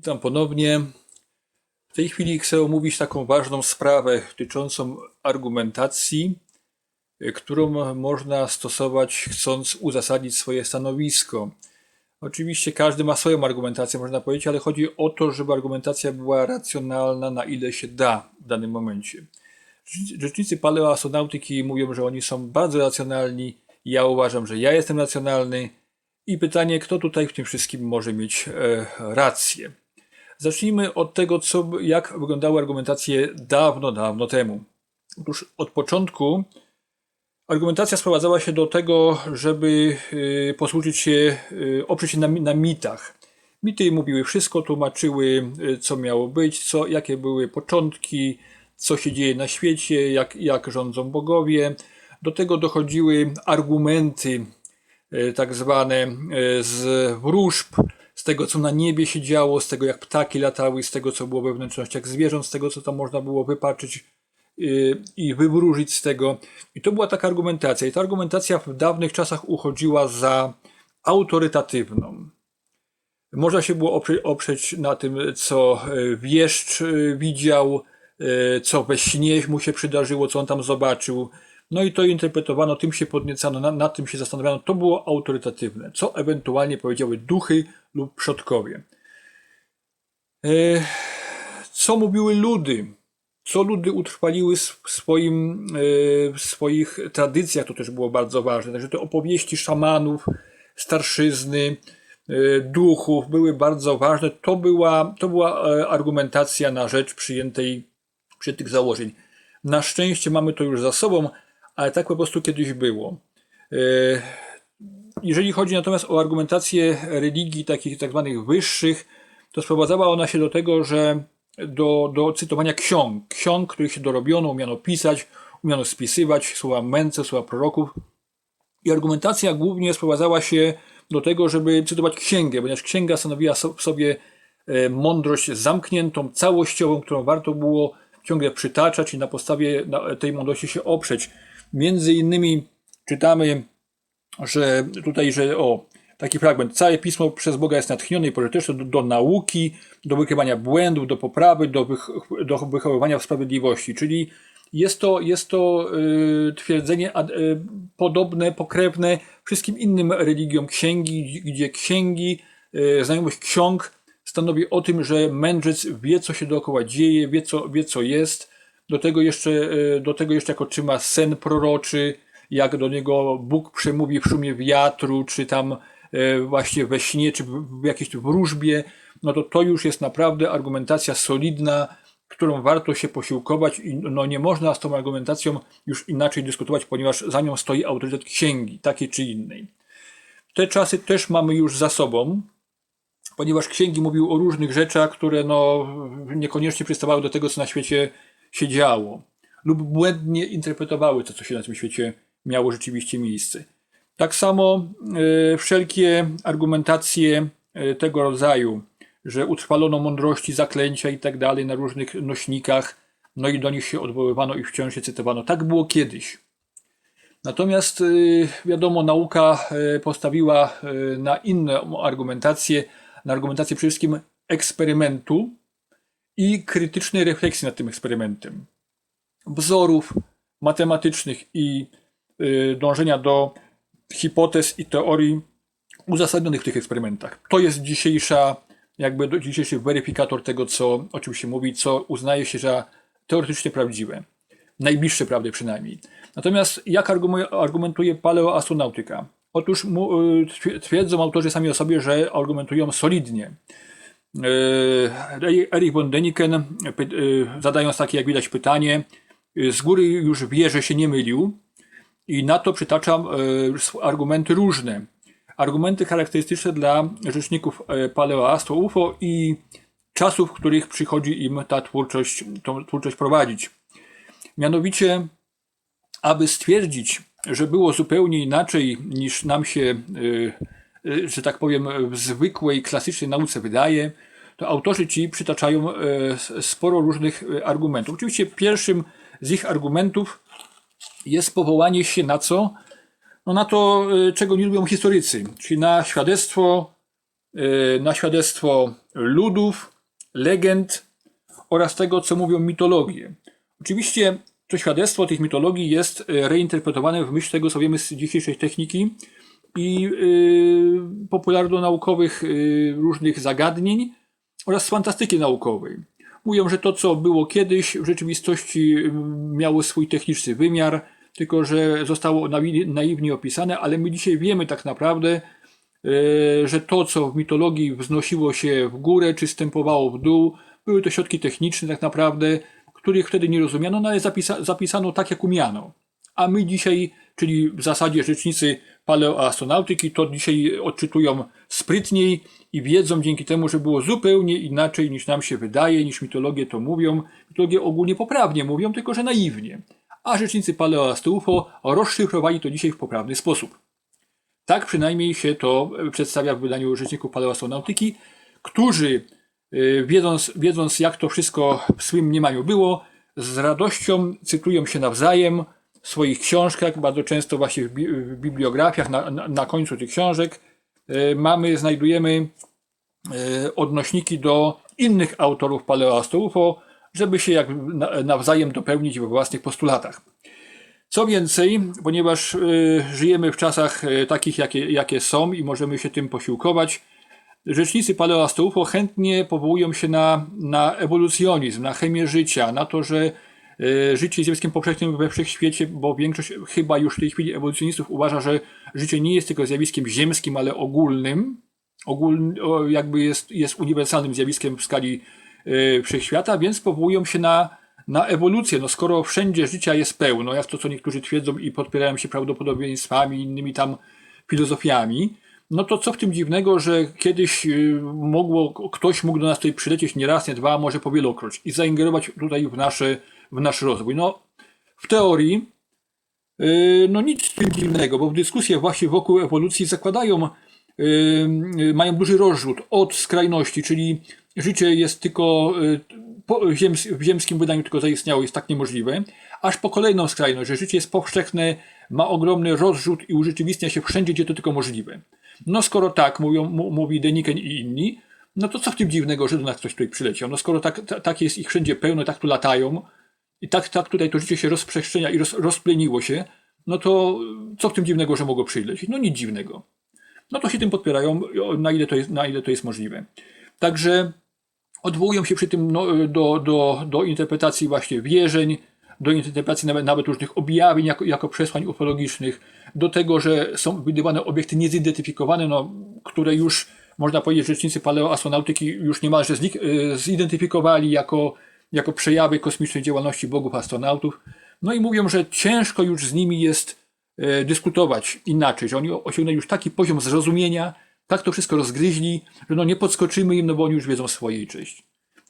Witam ponownie. W tej chwili chcę omówić taką ważną sprawę dotyczącą argumentacji, y, którą można stosować, chcąc uzasadnić swoje stanowisko. Oczywiście każdy ma swoją argumentację, można powiedzieć, ale chodzi o to, żeby argumentacja była racjonalna, na ile się da w danym momencie. Rzecznicy paleoastronautyki mówią, że oni są bardzo racjonalni. Ja uważam, że ja jestem racjonalny. I pytanie, kto tutaj w tym wszystkim może mieć e, rację. Zacznijmy od tego, co, jak wyglądały argumentacje dawno, dawno temu. Otóż od początku argumentacja sprowadzała się do tego, żeby y, posłużyć się, y, oprzeć się na, na mitach. Mity mówiły wszystko, tłumaczyły, y, co miało być, co, jakie były początki, co się dzieje na świecie, jak, jak rządzą bogowie. Do tego dochodziły argumenty, tak zwane z wróżb, z tego, co na niebie się działo, z tego, jak ptaki latały, z tego, co było we wnętrznościach zwierząt, z tego, co tam można było wypaczyć yy, i wywróżyć z tego. I to była taka argumentacja. I ta argumentacja w dawnych czasach uchodziła za autorytatywną. Można się było oprzeć, oprzeć na tym, co yy, wieszcz yy, widział, co we śnie mu się przydarzyło, co on tam zobaczył. No i to interpretowano, tym się podniecano, na, nad tym się zastanawiano. To było autorytatywne. Co ewentualnie powiedziały duchy lub przodkowie. E, Co mówiły ludy? Co ludy utrwaliły w, swoim, e, w swoich tradycjach, to też było bardzo ważne. Także te opowieści szamanów, starszyzny, e, duchów były bardzo ważne. To była, to była argumentacja na rzecz przyjętej, przyjętych założeń. Na szczęście mamy to już za sobą, ale tak po prostu kiedyś było. E, Jeżeli chodzi natomiast o argumentację religii takich tak zwanych wyższych, to sprowadzała ona się do tego, że do, do cytowania ksiąg, ksiąg, których się dorobiono, umiano pisać, umiano spisywać, słowa mędrców, słowa proroków. I argumentacja głównie sprowadzała się do tego, żeby cytować księgę, ponieważ księga stanowiła w sobie e, mądrość zamkniętą, całościową, którą warto było ciągle przytaczać i na podstawie tej mądrości się oprzeć. Między innymi czytamy, że tutaj, że o, taki fragment, całe pismo przez Boga jest natchnione i pożyteczne do, do nauki, do wykrywania błędów, do poprawy, do, wych, do wychowywania w sprawiedliwości, czyli jest to, jest to y, twierdzenie y, podobne, pokrewne wszystkim innym religiom. Księgi, gdzie księgi, y, znajomość ksiąg stanowi o tym, że mędrzec wie, co się dookoła dzieje, wie, co, wie, co jest. Do tego jeszcze, y, do tego jeszcze jak otrzyma sen proroczy, jak do niego Bóg przemówi w szumie wiatru, czy tam e, właśnie we śnie, czy w jakiejś wróżbie, no to to już jest naprawdę argumentacja solidna, którą warto się posiłkować i no nie można z tą argumentacją już inaczej dyskutować, ponieważ za nią stoi autorytet księgi, takiej czy innej. Te czasy też mamy już za sobą, ponieważ księgi mówiły o różnych rzeczach, które no niekoniecznie przystawały do tego, co na świecie się działo, lub błędnie interpretowały to, co się na tym świecie miało rzeczywiście miejsce. Tak samo e, wszelkie argumentacje e, tego rodzaju, że utrwalono mądrości, zaklęcia i tak dalej na różnych nośnikach, no i do nich się odwoływano i wciąż się cytowano. Tak było kiedyś. Natomiast y, wiadomo, nauka postawiła na inną argumentację, na argumentację przede wszystkim eksperymentu i krytycznej refleksji nad tym eksperymentem. Wzorów matematycznych i y, dążenia do hipotez i teorii uzasadnionych w tych eksperymentach. To jest dzisiejsza, jakby dzisiejszy weryfikator tego, co o czym się mówi, co uznaje się za teoretycznie prawdziwe. Najbliższe prawdy przynajmniej. Natomiast jak argumentuje paleoastronautyka? Otóż y, twier- twierdzą autorzy sami o sobie, że argumentują solidnie. Yy, Erich von Däniken, py- yy, zadając takie, jak widać, pytanie, yy, z góry już wie, że się nie mylił i na to przytaczam argumenty różne. Argumenty charakterystyczne dla rzeczników paleoastro UFO i czasów, w których przychodzi im ta twórczość, tą twórczość prowadzić. Mianowicie, aby stwierdzić, że było zupełnie inaczej niż nam się, że tak powiem, zwykłej, klasycznej nauce wydaje, to autorzy ci przytaczają y, s- sporo różnych y, argumentów. Oczywiście pierwszym z ich argumentów jest powołanie się na co? No na to, y, czego nie lubią historycy, czyli na świadectwo, y, na świadectwo ludów, legend oraz tego, co mówią mitologie. Oczywiście to świadectwo tych mitologii jest e, reinterpretowane w myśl tego, co wiemy z dzisiejszej techniki i yy, popularno-naukowych yy, różnych zagadnień oraz fantastyki naukowej. Mówią, że to, co było kiedyś, w rzeczywistości yy, miało swój techniczny wymiar, tylko że zostało naiwnie opisane, ale my dzisiaj wiemy tak naprawdę, że to, co w mitologii wznosiło się w górę czy stępowało w dół, były to środki techniczne tak naprawdę, których wtedy nie rozumiano, no ale zapisa- zapisano tak, jak umiano. A my dzisiaj, czyli w zasadzie rzecznicy paleoastronautyki, to dzisiaj odczytują sprytniej i wiedzą dzięki temu, że było zupełnie inaczej niż nam się wydaje, niż mitologie to mówią. Mitologie ogólnie poprawnie mówią, tylko że naiwnie. A rzecznicy paleoastro-UFO rozszyfrowali to dzisiaj w poprawny sposób. Tak przynajmniej się to e, przedstawia w wydaniu Rzeczników Paleoastronautyki, którzy y, wiedząc, wiedząc jak to wszystko w swym mniemaniu było, z radością cytują się nawzajem w swoich książkach, bardzo często właśnie w, bi- w bibliografiach, na, na, na końcu tych książek y, mamy, znajdujemy y, odnośniki do innych autorów paleoastro-UFO, żeby się jak na, nawzajem dopełnić we własnych postulatach. Co więcej, ponieważ y, żyjemy w czasach y, takich, jakie, jakie są i możemy się tym posiłkować, rzecznicy paleoastro chętnie powołują się na, na ewolucjonizm, na chemię życia, na to, że życie jest zjawiskiem powszechnym we wszechświecie, bo większość chyba już w tej chwili ewolucjonistów uważa, że życie nie jest tylko zjawiskiem ziemskim, ale ogólnym, ogólny, jakby jest, jest uniwersalnym zjawiskiem w skali y, wszechświata, więc powołują się na, na ewolucję. No skoro wszędzie życia jest pełno, jak to co niektórzy twierdzą i podpierają się prawdopodobieństwami, innymi tam filozofiami, no to co w tym dziwnego, że kiedyś y, mogło, ktoś mógł do nas tutaj przylecieć nie raz, nie dwa, może po wielokroć i zaingerować tutaj w, nasze, w nasz rozwój. No w teorii Yy, No nic dziwnego, bo dyskusje właśnie wokół ewolucji zakładają, yy, yy, mają duży rozrzut od skrajności, czyli życie jest tylko w ziemskim wydaniu tylko zaistniało, jest tak niemożliwe, aż po kolejną skrajność, że życie jest powszechne, ma ogromny rozrzut i urzeczywistnia się wszędzie, gdzie to tylko możliwe. No skoro tak, mówią, mówi Deniken i inni, no to co w tym dziwnego, że do nas ktoś tutaj przyleciał? No skoro tak, ta, tak jest ich wszędzie pełno, tak tu latają, i tak, tak tutaj to życie się rozprzestrzenia i roz, rozpleniło się, no to co w tym dziwnego, że mogło przylecieć? No nic dziwnego. No to się tym podpierają, na ile to jest, na ile to jest możliwe. Także odwołują się przy tym no, do, do, do interpretacji właśnie wierzeń, do interpretacji nawet, nawet różnych objawień jako, jako przesłań ufologicznych, do tego, że są wydawane obiekty niezidentyfikowane, no, które już można powiedzieć, że rzecznicy paleoastronautyki już niemalże y, zidentyfikowali jako, jako przejawy kosmicznej działalności bogów astronautów. No i mówią, że ciężko już z nimi jest e, dyskutować inaczej, że oni osiągnęli już taki poziom zrozumienia, tak to wszystko rozgryźli, że no nie podskoczymy im, no bo oni już wiedzą swojej części.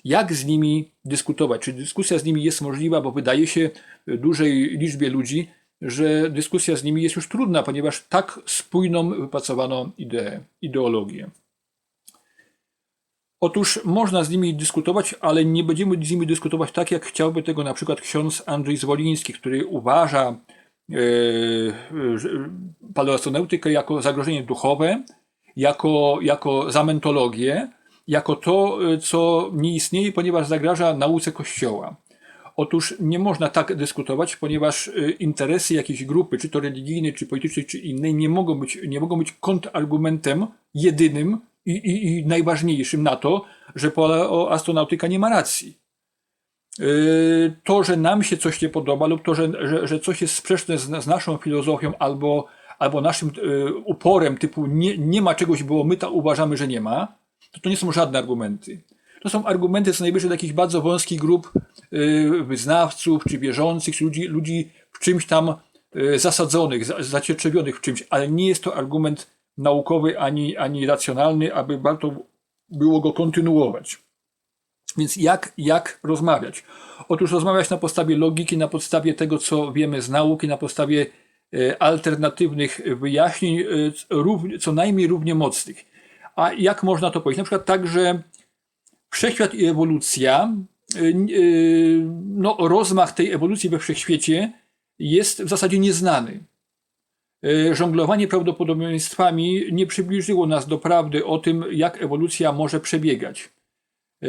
Jak z nimi dyskutować? Czy dyskusja z nimi jest możliwa, bo wydaje się dużej liczbie ludzi, że dyskusja z nimi jest już trudna, ponieważ tak spójną wypracowano ideę, ideologię. Otóż można z nimi dyskutować, ale nie będziemy z nimi dyskutować tak, jak chciałby tego na przykład ksiądz Andrzej Zwoliński, który uważa e, że- paleoastronautykę jako zagrożenie duchowe, jako, jako zamentologię, jako to, e, co nie istnieje, ponieważ zagraża nauce Kościoła. Otóż nie można tak dyskutować, ponieważ e, interesy jakiejś grupy, czy to religijnej, czy politycznej, czy innej, nie mogą być, nie mogą być kontrargumentem jedynym i, i, i najważniejszym na to, że paleoastronautyka nie ma racji. Yy, To, że nam się coś nie podoba, lub to, że, że, że coś jest sprzeczne z, z naszą filozofią albo, albo naszym yy, uporem, typu nie, nie ma czegoś, bo my tak uważamy, że nie ma, to to nie są żadne argumenty. To są argumenty co najwyżej takich bardzo wąskich grup yy, wyznawców, czy wierzących, czy ludzi, ludzi w czymś tam zasadzonych, za- zacietrzewionych w czymś, ale nie jest to argument naukowy ani, ani racjonalny, aby warto było go kontynuować. Więc jak, jak rozmawiać? Otóż rozmawiać na podstawie logiki, na podstawie tego, co wiemy z nauki, na podstawie e, alternatywnych wyjaśnień, e, co najmniej równie mocnych. A jak można to powiedzieć? Na przykład tak, że wszechświat i ewolucja, y, no, rozmach tej ewolucji we wszechświecie jest w zasadzie nieznany. E, żonglowanie prawdopodobieństwami nie przybliżyło nas do prawdy o tym, jak ewolucja może przebiegać. E,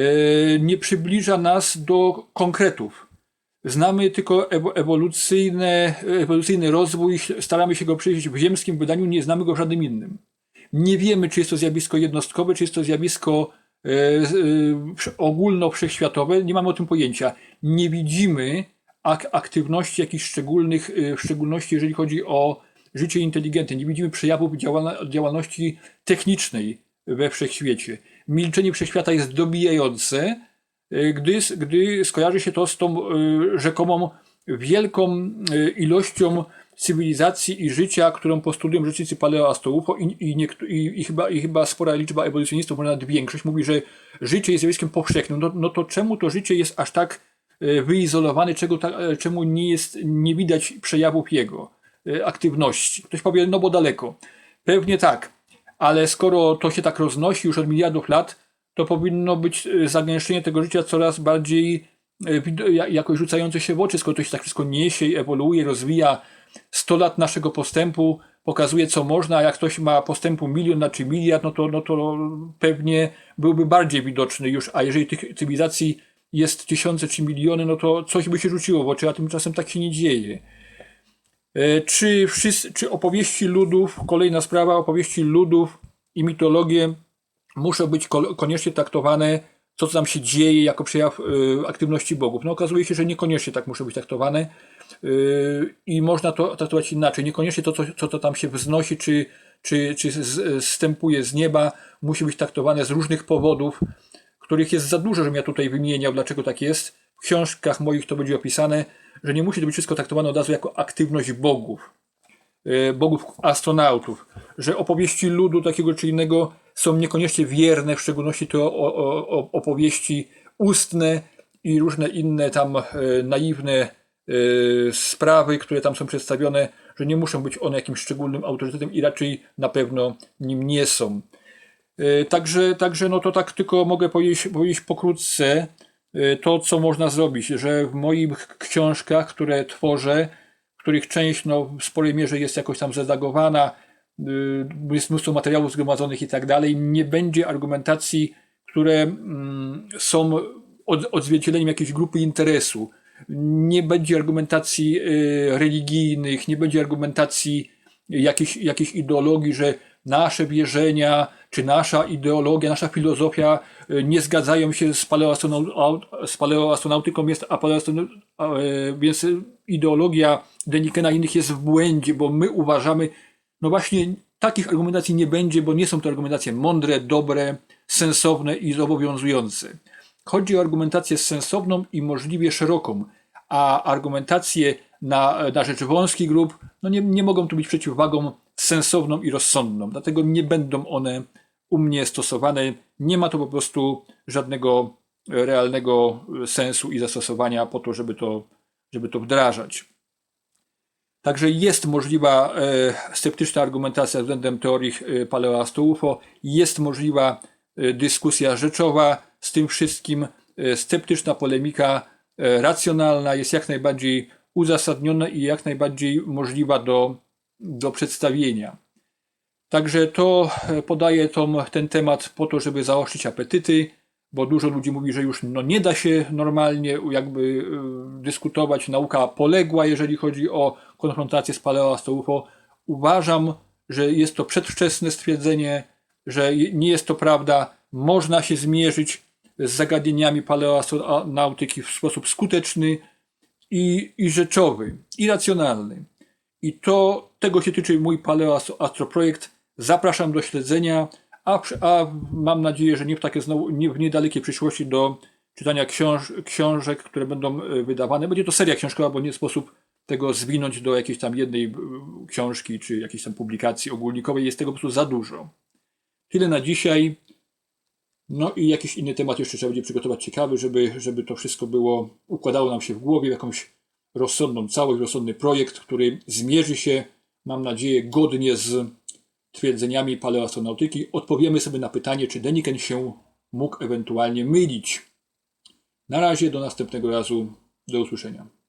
Nie przybliża nas do konkretów. Znamy tylko ewo- ewolucyjne, ewolucyjny rozwój, staramy się go przyjrzeć w ziemskim wydaniu, nie znamy go w żadnym innym. Nie wiemy, czy jest to zjawisko jednostkowe, czy jest to zjawisko e, ogólno-wszechświatowe, nie mamy o tym pojęcia. Nie widzimy ak- aktywności jakichś szczególnych, w szczególności jeżeli chodzi o życie inteligentne. Nie widzimy przejawów działalności technicznej we wszechświecie. Milczenie wszechświata jest dobijające, e, gdy, gdy skojarzy się to z tą e, rzekomą wielką e, ilością cywilizacji i życia, którą postulują rzecznicy paleoastołufo i, i, i, i, chyba, i chyba spora liczba ewolucjonistów, może nawet większość, mówi, że życie jest zjawiskiem powszechnym. No, no to czemu to życie jest aż tak wyizolowane, czego ta, czemu nie, jest, nie widać przejawów jego aktywności? Ktoś powie, no bo daleko. Pewnie tak, ale skoro to się tak roznosi już od miliardów lat, to powinno być e, zagęszczenie tego życia coraz bardziej ja- jakoś rzucające się w oczy, skoro to się tak wszystko niesie ewoluuje, rozwija. 100 lat naszego postępu pokazuje, co można, a jak ktoś ma postępu milion czy miliard, no to, no to pewnie byłby bardziej widoczny już, a jeżeli tych cywilizacji jest tysiące czy miliony, no to coś by się rzuciło w oczy, a tymczasem tak się nie dzieje. E, Czy, wszyscy, czy opowieści ludów, kolejna sprawa, opowieści ludów i mitologie muszą być ko- koniecznie traktowane, co tam się dzieje jako przejaw y, aktywności bogów. No okazuje się, że niekoniecznie tak muszą być traktowane y, i można to traktować inaczej. Niekoniecznie to, co, co to tam się wznosi, czy, czy, czy zstępuje z nieba, musi być traktowane z różnych powodów, których jest za dużo, żebym ja tutaj wymieniał, dlaczego tak jest. W książkach moich to będzie opisane, że nie musi to być wszystko traktowane od razu jako aktywność bogów e, bogów astronautów, że opowieści ludu takiego czy innego są niekoniecznie wierne, w szczególności te o, o, o, opowieści ustne i różne inne tam e, naiwne e, sprawy, które tam są przedstawione, że nie muszą być one jakimś szczególnym autorytetem i raczej na pewno nim nie są. Także, także no to tak tylko mogę powiedzieć, powiedzieć pokrótce to, co można zrobić, że w moich książkach, które tworzę, których część no, w sporej mierze jest jakoś tam zredagowana, y, jest mnóstwo materiałów zgromadzonych i tak dalej, nie będzie argumentacji, które mm, są od, odzwierciedleniem jakiejś grupy interesu. Nie będzie argumentacji y, religijnych, nie będzie argumentacji jakiejś, jakiejś ideologii, że nasze wierzenia, czy nasza ideologia, nasza filozofia y, nie zgadzają się z, paleoastronau- z paleoastronautyką, jest, a paleoastronau- a, e, więc ideologia Denikena i innych jest w błędzie, bo my uważamy, no właśnie takich argumentacji nie będzie, bo nie są to argumentacje mądre, dobre, sensowne i zobowiązujące. Chodzi o argumentację sensowną i możliwie szeroką, a argumentacje na, na rzecz wąskich grup no nie, nie mogą tu być przeciwwagą sensowną i rozsądną. Dlatego nie będą one u mnie stosowane. Nie ma to po prostu żadnego realnego sensu i zastosowania po to, żeby to, żeby to wdrażać. Także jest możliwa e, sceptyczna argumentacja względem teorii e, paleoasto-UFO, jest możliwa e, dyskusja rzeczowa z tym wszystkim, e, sceptyczna polemika e, racjonalna jest jak najbardziej uzasadniona i jak najbardziej możliwa do, do przedstawienia. Także to e, podaję tą, ten temat po to, żeby zaostrzyć apetyty, bo dużo ludzi mówi, że już no, nie da się normalnie jakby y, dyskutować. Nauka poległa, jeżeli chodzi o konfrontację z paleoasto-UFO. Uważam, że jest to przedwczesne stwierdzenie, że nie jest to prawda. Można się zmierzyć z zagadnieniami paleoastronautyki w sposób skuteczny i, i rzeczowy, i racjonalny. I to tego się tyczy mój paleoastroprojekt. Zapraszam do śledzenia, a, a mam nadzieję, że nie w, takie znowu, nie w niedalekiej przyszłości do czytania książ, książek, które będą e, wydawane. Będzie to seria książkowa, bo nie sposób tego zwinąć do jakiejś tam jednej e, książki czy jakiejś tam publikacji ogólnikowej. Jest tego po prostu za dużo. Tyle na dzisiaj. No i jakiś inny temat jeszcze trzeba będzie przygotować ciekawy, żeby, żeby to wszystko było, układało nam się w głowie w jakąś rozsądną całość, rozsądny projekt, który zmierzy się, mam nadzieję, godnie z twierdzeniami paleoastronautyki. Odpowiemy sobie na pytanie, czy Deniken się mógł ewentualnie mylić. Na razie, do następnego razu, do usłyszenia.